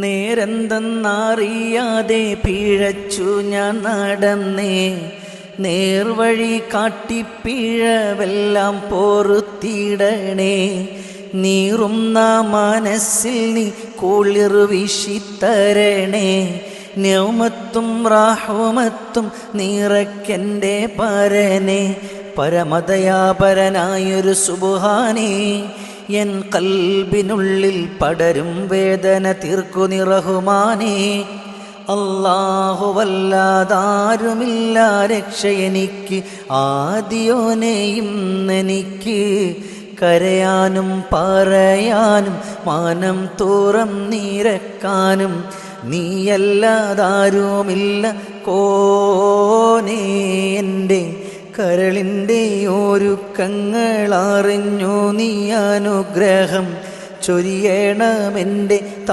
നേരെന്തെന്നറിയാതെ പിഴച്ചു ഞാൻ നടന്നേ. നേർവഴി കാട്ടിപ്പിഴവെല്ലാം നീറും നാ മനസ്സിൽ നീ കുളിർ വിഷിത്തരണേ നൗമത്തും റാഹുമത്തും നീറക്കെന്റെ പരനെ. പരമതയാപരനായൊരു സുബുഹാനേ. എൻ കൽബിനുള്ളിൽ പടരും വേദന തീർക്കു നിറഹുമാനേ. അല്ലാഹുവല്ലാതാരുമില്ല രക്ഷ എനിക്ക് ആദിയോനെയും എനിക്ക് കരയാനും പറയാനും മാനം തോറം നീരക്കാനും നീയല്ലാതാരുമില്ല കോനേ. എന്റെ കരളിന്റെ ഒരുക്കങ്ങളറിഞ്ഞു നീ അനുഗ്രഹം ചൊരിയണമെന്റെ